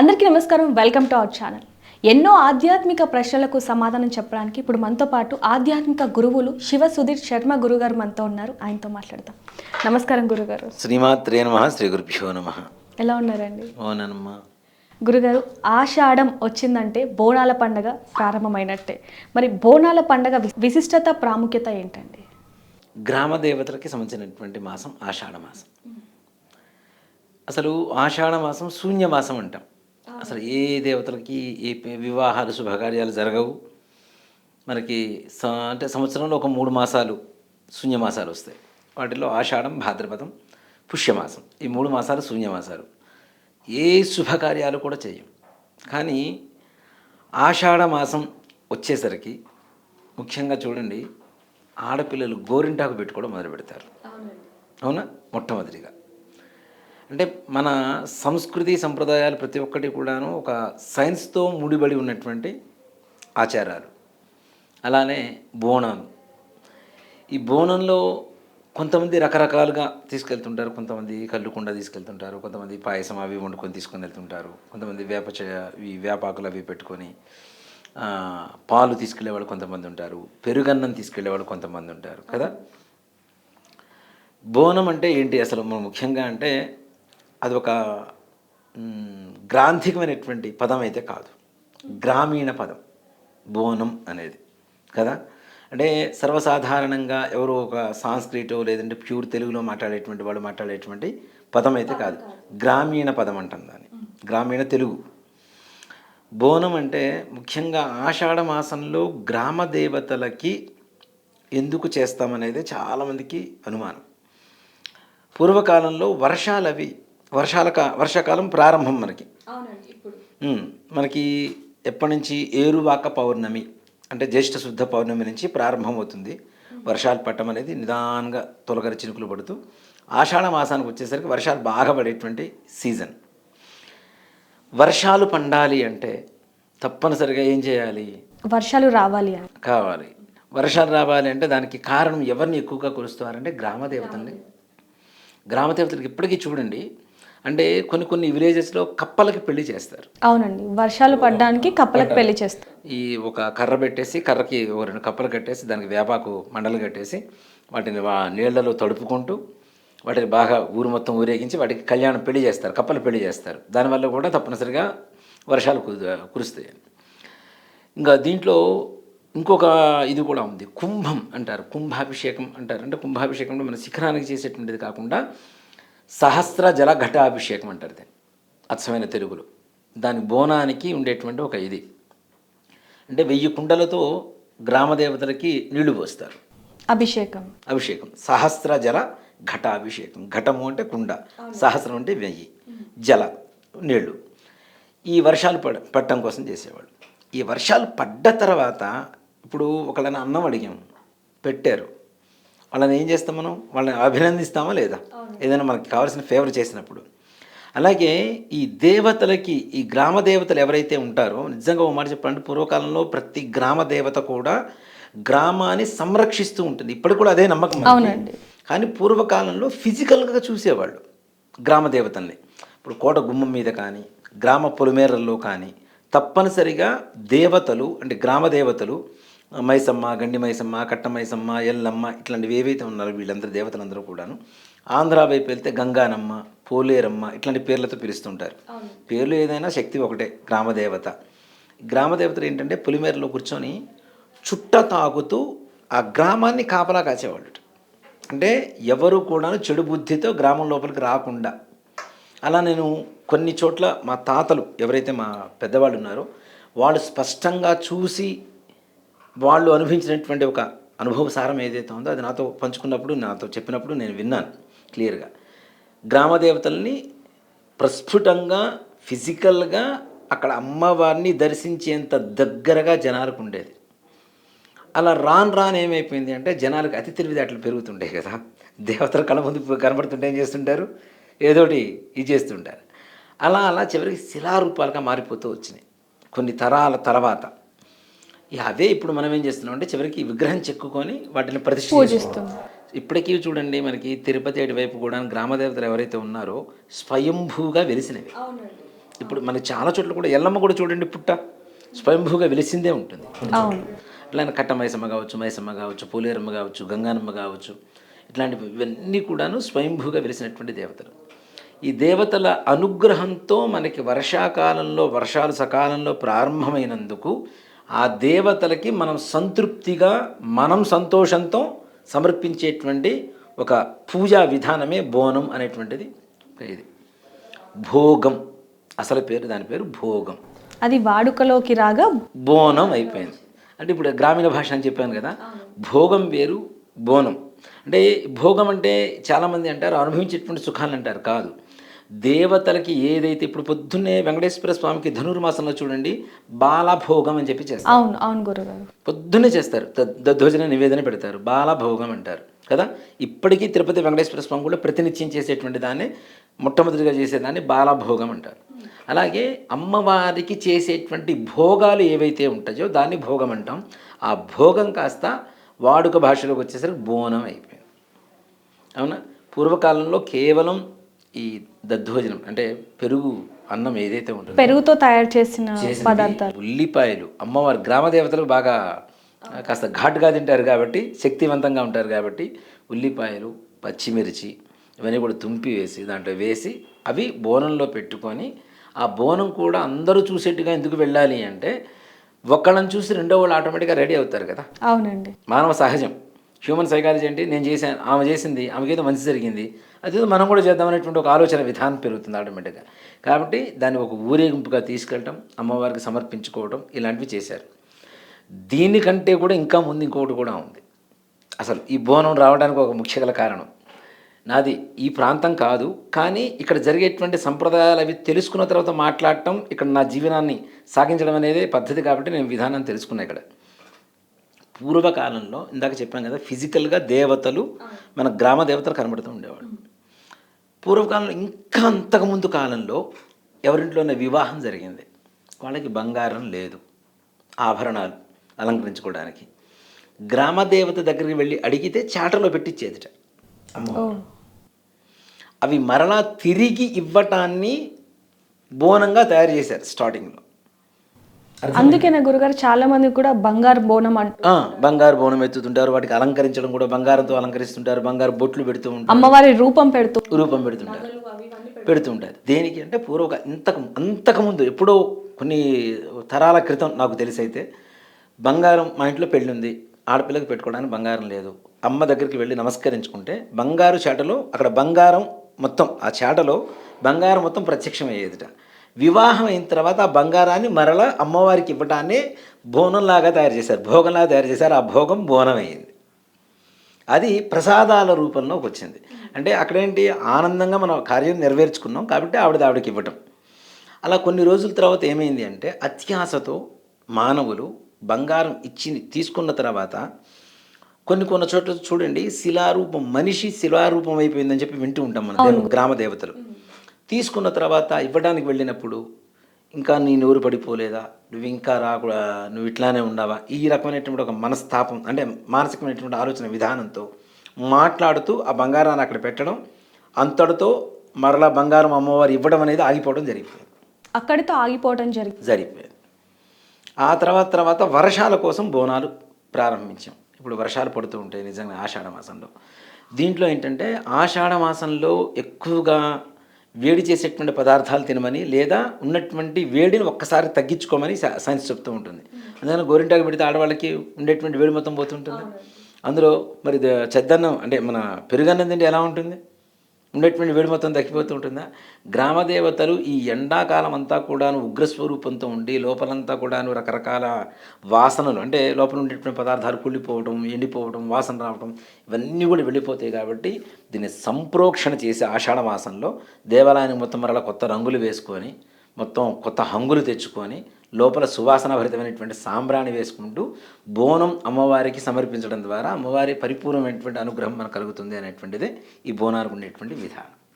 అందరికీ నమస్కారం. Welcome to our channel. ఎన్నో ఆధ్యాత్మిక ప్రశ్నలకు సమాధానం చెప్పడానికి ఇప్పుడు మనతో పాటు ఆధ్యాత్మిక గురువులు శివ సుధీర్ శర్మ గురుగారు మనతో ఉన్నారు. ఆయనతో మాట్లాడదాం. నమస్కారం గురుగారు. శ్రీమాత్రే నమ శ్రీ గురుభ్యో నమ. ఎలా ఉన్నారండి? గురుగారు ఆషాఢం వచ్చిందంటే బోనాల పండగ ప్రారంభమైనట్టే. మరి బోనాల పండగ విశిష్టత ప్రాముఖ్యత ఏంటండి? గ్రామ దేవతలకి సంబంధించినటువంటి మాసం ఆషాఢ మాసం. అసలు ఆషాఢ మాసం శూన్య మాసం అంటాం. అసలు ఏ దేవతలకి ఏ వివాహాలు శుభకార్యాలు జరగవు. మనకి స- అంటే సంవత్సరంలో ఒక మూడు మాసాలు శూన్యమాసాలు వస్తాయి. వాటిలో ఆషాఢం భాద్రపదం పుష్యమాసం. ఈ మూడు మాసాలు శూన్యమాసాలు. ఏ శుభకార్యాలు కూడా చేయం కానీ ఆషాఢ మాసం వచ్చేసరికి ముఖ్యంగా చూడండి ఆడపిల్లలు గోరింటాకు పెట్టుకోవడం మొదలు పెడతారు అవునా? మొట్టమొదటిగా. అంటే మన సంస్కృతి సంప్రదాయాలు ప్రతి ఒక్కటి కూడాను ఒక సైన్స్తో ముడిబడి ఉన్నటువంటి ఆచారాలు. అలానే బోనాలు. ఈ బోనంలో కొంతమంది రకరకాలుగా తీసుకెళ్తుంటారు. కొంతమంది కల్లుకుండ తీసుకెళ్తుంటారు. కొంతమంది పాయసం అవి వండుకొని తీసుకొని వెళ్తుంటారు. కొంతమంది వేప ఈ వేపాకులు అవి పెట్టుకొని పాలు తీసుకెళ్ళేవాళ్ళు కొంతమంది ఉంటారు. పెరుగన్నం తీసుకెళ్ళేవాళ్ళు కొంతమంది ఉంటారు. కదా? బోనం అంటే ఏంటి? అసలు మనం ముఖ్యంగా అంటే అది ఒక గ్రాంథికమైనటువంటి పదం అయితే కాదు. గ్రామీణ పదం. బోనం అనేది. కదా? అంటే సర్వసాధారణంగా ఎవరో ఒక సాంస్క్రిటో లేదంటే ప్యూర్ తెలుగులో మాట్లాడేటువంటి వాళ్ళు మాట్లాడేటువంటి పదం అయితే కాదు. గ్రామీణ పదం అంటాం దాన్ని. గ్రామీణ తెలుగు. బోనం అంటే ముఖ్యంగా ఆషాఢ మాసంలో గ్రామ దేవతలకి ఎందుకు చేస్తామనేది చాలామందికి అనుమానం. పూర్వకాలంలో వర్షాలు అవి వర్షాల కా వర్షాకాలం ప్రారంభం మనకి. మనకి ఎప్పటి నుంచి ఏరువాక పౌర్ణమి అంటే జ్యేష్ఠ శుద్ధ పౌర్ణమి నుంచి ప్రారంభమవుతుంది వర్షాలు పట్టడం అనేది నిదానంగా తొలగరి చినుకులు పడుతూ ఆషాఢ మాసానికి వచ్చేసరికి వర్షాలు బాగా పడేటువంటి సీజన్. వర్షాలు పండాలి అంటే తప్పనిసరిగా ఏం చేయాలి? వర్షాలు రావాలి కావాలి. వర్షాలు రావాలి అంటే దానికి కారణం ఎవరిని ఎక్కువగా కొలుస్తారంటే గ్రామ దేవతల్ని గ్రామ దేవతలకు ఇప్పటికీ చూడండి అంటే కొన్ని కొన్ని విలేజెస్లో కప్పలకి పెళ్ళి చేస్తారు. అవునండి. వర్షాలు పడడానికి కప్పలకు పెళ్ళి చేస్తారు. ఈ ఒక కర్ర పెట్టేసి కర్రకి ఓ రెండు కప్పలు కట్టేసి దానికి వేపాకు మండలు కట్టేసి వాటిని నీళ్ళలో తడుపుకుంటూ వాటిని బాగా ఊరు మొత్తం ఊరేగించి వాటికి కళ్యాణం పెళ్ళి చేస్తారు. కప్పలు పెళ్ళి చేస్తారు. దానివల్ల కూడా తప్పనిసరిగా వర్షాలు కురు కురుస్తాయి. ఇంకా దీంట్లో ఇంకొక ఇది కూడా ఉంది. కుంభం అంటారు. కుంభాభిషేకం అంటారు. అంటే కుంభాభిషేకంలో మన శిఖరానికి చేసేటువంటిది కాకుండా సహస్ర జల ఘటాభిషేకం అంటారు దాన్ని. అచ్చమైన తెలుగులో. దాని బోనానికి ఉండేటువంటి ఒక ఇది. అంటే వెయ్యి కుండలతో గ్రామ దేవతలకి నీళ్ళు పోస్తారు. అభిషేకం. అభిషేకం. సహస్ర జల ఘటాభిషేకం. ఘటము అంటే కుండ. సహస్రం అంటే వెయ్యి. జల నీళ్ళు. ఈ వర్షాలు పడ పట్టడం కోసం చేసేవాళ్ళు. ఈ వర్షాలు పడ్డ తర్వాత ఇప్పుడు ఒకళ్ళని అన్నం అడిగాం పెట్టారు. వాళ్ళని ఏం చేస్తాం మనం? వాళ్ళని అభినందిస్తామా లేదా? ఏదైనా మనకి కావాల్సిన ఫేవర్ చేసినప్పుడు. అలాగే ఈ దేవతలకి ఈ గ్రామ దేవతలు ఎవరైతే ఉంటారో నిజంగా ఒక మాట చెప్పాలంటే పూర్వకాలంలో ప్రతి గ్రామ దేవత కూడా గ్రామాన్ని సంరక్షిస్తూ ఉంటుంది. ఇప్పటికి కూడా అదే నమ్మకం. అవునండి. కానీ పూర్వకాలంలో ఫిజికల్గా చూసేవాళ్ళు గ్రామ దేవతల్ని. ఇప్పుడు కోట గుమ్మం మీద కానీ గ్రామ పొలిమేరల్లో కానీ తప్పనిసరిగా దేవతలు అంటే గ్రామ దేవతలు మైసమ్మ గండి మైసమ్మ కట్ట మైసమ్మ ఎల్లమ్మ ఇట్లాంటివి ఏవైతే ఉన్నారో వీళ్ళందరూ దేవతలందరూ కూడాను ఆంధ్ర వైపు వెళ్తే గంగానమ్మ పోలేరమ్మ ఇట్లాంటి పేర్లతో పిలుస్తుంటారు. పేర్లు ఏదైనా శక్తి ఒకటే గ్రామదేవత గ్రామదేవతలు ఏంటంటే పొలిమేరలో కూర్చొని చుట్ట తాగుతూ ఆ గ్రామాన్ని కాపలా కాచేవాళ్ళు అంటే ఎవరు కూడా చెడు బుద్ధితో గ్రామం లోపలికి రాకుండా. అలా నేను కొన్ని చోట్ల మా తాతలు ఎవరైతే మా పెద్దవాళ్ళు ఉన్నారో వాళ్ళు స్పష్టంగా చూసి వాళ్ళు అనుభవించినటువంటి ఒక అనుభవ సారం ఏదైతే ఉందో అది నాతో పంచుకున్నప్పుడు నాతో చెప్పినప్పుడు నేను విన్నాను క్లియర్గా. గ్రామ దేవతల్ని ప్రస్ఫుటంగా ఫిజికల్గా అక్కడ అమ్మవారిని దర్శించేంత దగ్గరగా జనాలకు ఉండేది. అలా రాను రాను ఏమైపోయింది అంటే జనాలకు అతి తెలివితేటలు పెరుగుతుండే కదా. దేవతలు కళ్ళ ముందు కనబడుతుంటే ఏం చేస్తుంటారు? ఏదోటి ఇది చేస్తుంటారు. అలా అలా చివరికి శిలారూపాలుగా మారిపోతూ వచ్చినాయి. కొన్ని తరాల తర్వాత. అవే ఇప్పుడు మనం ఏం చేస్తున్నాం అంటే చివరికి విగ్రహం చెక్కుకొని వాటిని ప్రతిష్ఠ పూజిస్తున్నాం. ఇప్పటికీ చూడండి మనకి తిరుపతి అటువైపు కూడా గ్రామదేవతలు ఎవరైతే ఉన్నారో స్వయంభూగా వెలిసినవి. ఇప్పుడు మనకి చాలా చోట్ల కూడా ఎల్లమ్మ కూడా చూడండి పుట్ట. స్వయంభూగా వెలిసిందే ఉంటుంది. ఇట్లా కట్ట మైసమ్మ కావచ్చు మైసమ్మ కావచ్చు పోలేరమ్మ కావచ్చు గంగానమ్మ కావచ్చు ఇట్లాంటివి ఇవన్నీ కూడాను స్వయంభూగా వెలిసినటువంటి దేవతలు. ఈ దేవతల అనుగ్రహంతో మనకి వర్షాకాలంలో వర్షాలు సకాలంలో ప్రారంభమైనందుకు ఆ దేవతలకి మనం సంతృప్తిగా మనం సంతోషంతో సమర్పించేటువంటి ఒక పూజా విధానమే బోనం అనేటువంటిది ఇది. భోగం. అసలు పేరు దాని పేరు భోగం. అది వాడుకలోకి రాగా బోనం అయిపోయింది. అంటే ఇప్పుడు గ్రామీణ భాష అని చెప్పాను కదా భోగం వేరు బోనం. అంటే భోగం అంటే చాలామంది అంటారు అనుభవించేటువంటి సుఖాలు అంటారు కాదు. దేవతలకి ఏదైతే ఇప్పుడు పొద్దున్నే వెంకటేశ్వర స్వామికి ధనుర్మాసంలో చూడండి బాలభోగం అని చెప్పి చేస్తారు. అవును అవును గురుగారు. పొద్దున్నే చేస్తారు. దద్దోజన నివేదన పెడతారు. బాలభోగం అంటారు. కదా? ఇప్పటికీ తిరుపతి వెంకటేశ్వర స్వామి కూడా ప్రతినిత్యం చేసేటువంటి దాన్ని మొట్టమొదటిగా చేసేదాన్ని బాలభోగం అంటారు. అలాగే అమ్మవారికి చేసేటువంటి భోగాలు ఏవైతే ఉంటాయో దాన్ని భోగం అంటాం. ఆ భోగం కాస్త వాడుక భాషలోకి వచ్చేసరికి బోనం అయిపోయింది. అవునా? పూర్వకాలంలో కేవలం ఈ దద్దోజనం అంటే పెరుగు అన్నం ఏదైతే ఉంటుందో పెరుగుతో తయారు చేసిన పదార్థాలు. ఉల్లిపాయలు. అమ్మవారి గ్రామ దేవతలు బాగా కాస్త ఘాటుగా తింటారు కాబట్టి శక్తివంతంగా ఉంటారు కాబట్టి ఉల్లిపాయలు పచ్చిమిర్చి ఇవన్నీ కూడా తుంపి వేసి దాంట్లో వేసి అవి బోనంలో పెట్టుకొని ఆ బోనం కూడా అందరూ చూసేట్టుగా ఎందుకు వెళ్ళాలి అంటే ఒక్కళ్ళని చూసి రెండో వాళ్ళు ఆటోమేటిక్గా రెడీ అవుతారు కదా. అవునండి. మానవ సహజం. హ్యూమన్ సైకాలజీ అంటే నేను చేశాను ఆమె చేసింది ఆమెకేదో మంచి జరిగింది. అదేదో మనం కూడా చేద్దామనేటువంటి ఒక ఆలోచన విధానం పెరుగుతుంది ఆటోమేటిక్గా. కాబట్టి దాన్ని ఒక ఊరేగింపుగా తీసుకెళ్ళటం అమ్మవారికి సమర్పించుకోవడం ఇలాంటివి చేశారు. దీనికంటే కూడా ఇంకా ముందు ఇంకొకటి కూడా ఉంది. అసలు ఈ బోనం రావడానికి ఒక ముఖ్య గల కారణం. నాది ఈ ప్రాంతం కాదు కానీ ఇక్కడ జరిగేటువంటి సంప్రదాయాలు అవి తెలుసుకున్న తర్వాత మాట్లాడటం ఇక్కడ నా జీవనాన్ని సాగించడం అనేది పద్ధతి కాబట్టి నేను విధానం తెలుసుకున్నా ఇక్కడ. పూర్వకాలంలో ఇందాక చెప్పాం కదా ఫిజికల్గా దేవతలు మన గ్రామ దేవతలు కనబడుతూ ఉండేవాడు పూర్వకాలంలో ఇంకా అంతకుముందు కాలంలో ఎవరింట్లోనే వివాహం జరిగింది. వాళ్ళకి బంగారం లేదు ఆభరణాలు అలంకరించుకోవడానికి. గ్రామ దేవత దగ్గరికి వెళ్ళి అడిగితే చాటలో అమ్మ. ఓ. అవి మరలా తిరిగి ఇవ్వటాన్ని బోనంగా తయారు చేశారు స్టార్టింగ్లో అందుకేనా గురుగారు చాలా మంది కూడా బంగారు బోనం అంట ఆ, బంగారు బోనం ఎత్తుతుంటారు వాటికి అలంకరించడం కూడా బంగారంతో అలంకరిస్తుంటారు బంగారు బొట్లు పెడుతూ ఉంటారు. అమ్మవారి రూపం పెడుతూ రూపం పెడుతుంటారు. పెడుతుంటారు దేనికి అంటే పూర్వక ఇంతకు అంతకుముందు ఎప్పుడో కొన్ని తరాల క్రితం నాకు తెలిసి అయితే బంగారం మా ఇంట్లో పెళ్ళి ఉంది. ఆడపిల్లకి పెట్టుకోవడానికి బంగారం లేదు. అమ్మ దగ్గరికి వెళ్ళి నమస్కరించుకుంటే బంగారు చాటలో అక్కడ బంగారం మొత్తం ఆ చాటలో బంగారం మొత్తం ప్రత్యక్షమయ్యేదిట. వివాహం అయిన తర్వాత ఆ బంగారాన్ని మరల అమ్మవారికి ఇవ్వటాన్ని బోనంలాగా తయారు చేశారు. భోగంలాగా తయారు చేశారు. ఆ భోగం బోనం అయింది అది ప్రసాదాల రూపంలోకి వచ్చింది. అంటే అక్కడేంటి? ఆనందంగా మనం కార్యం నెరవేర్చుకున్నాం కాబట్టి ఆవిడ ఆవిడకి ఇవ్వటం. అలా కొన్ని రోజుల తర్వాత ఏమైంది అంటే అత్యాశతో మానవులు బంగారం ఇచ్చి తీసుకున్న తర్వాత కొన్ని కొన్ని చోట్ల చూడండి శిలారూపం మనిషి శిలారూపం అయిపోయిందని చెప్పి వింటూ ఉంటాం మన గ్రామ దేవతలు తీసుకున్న తర్వాత ఇవ్వడానికి వెళ్ళినప్పుడు ఇంకా నీ నోరు పడిపోలేదా? నువ్వు ఇంకా రాకు నువ్వు ఇట్లానే ఉండవా ఈ రకమైనటువంటి ఒక మనస్తాపం అంటే మానసికమైనటువంటి ఆలోచన విధానంతో మాట్లాడుతూ ఆ బంగారాన్ని అక్కడ పెట్టడం అంతటితో మరలా బంగారం అమ్మవారు ఇవ్వడం అనేది ఆగిపోవడం జరిగిపోయింది. అక్కడితో ఆగిపోవడం జరిగింది జరిగిపోయింది. ఆ తర్వాత తర్వాత వర్షాల కోసం బోనాలు ప్రారంభించాం. ఇప్పుడు వర్షాలు పడుతూ ఉంటాయి నిజంగా ఆషాఢ మాసంలో దీంట్లో ఏంటంటే ఆషాఢ మాసంలో ఎక్కువగా వేడి చేసేటువంటి పదార్థాలు తినమని లేదా ఉన్నటువంటి వేడిని ఒక్కసారి తగ్గించుకోమని సైన్స్ చెప్తూ ఉంటుంది. అందుకని గోరింటాకు పెడితే ఆడవాళ్ళకి ఉండేటువంటి వేడి మొత్తం పోతుంటుంది. అందులో మరి చెద్దన్నం అంటే మన పెరుగన్నం తింటే ఎలా ఉంటుంది? ఉండేటువంటి వేడి మొత్తం తగ్గిపోతూ ఉంటుందా? గ్రామదేవతలు ఈ ఎండాకాలం అంతా కూడాను ఉగ్రస్వరూపంతో ఉండి లోపలంతా కూడాను రకరకాల వాసనలు అంటే లోపల ఉండేటువంటి పదార్థాలు కుళ్ళిపోవడం ఎండిపోవడం వాసన రావడం ఇవన్నీ కూడా వెళ్ళిపోతాయి కాబట్టి దీన్ని సంప్రోక్షణ చేసి ఆషాఢ మాసంలో దేవాలయానికి మొత్తం మరలా కొత్త రంగులు వేసుకొని మొత్తం కొత్త హంగులు తెచ్చుకొని లోపల సువాసన భరితమైనటువంటి సాంబ్రాణి వేసుకుంటూ బోనం అమ్మవారికి సమర్పించడం ద్వారా అమ్మవారి పరిపూర్ణమైనటువంటి అనుగ్రహం మనకు కలుగుతుంది అనేటువంటిది ఈ బోనానికి ఉండేటువంటి విధానం.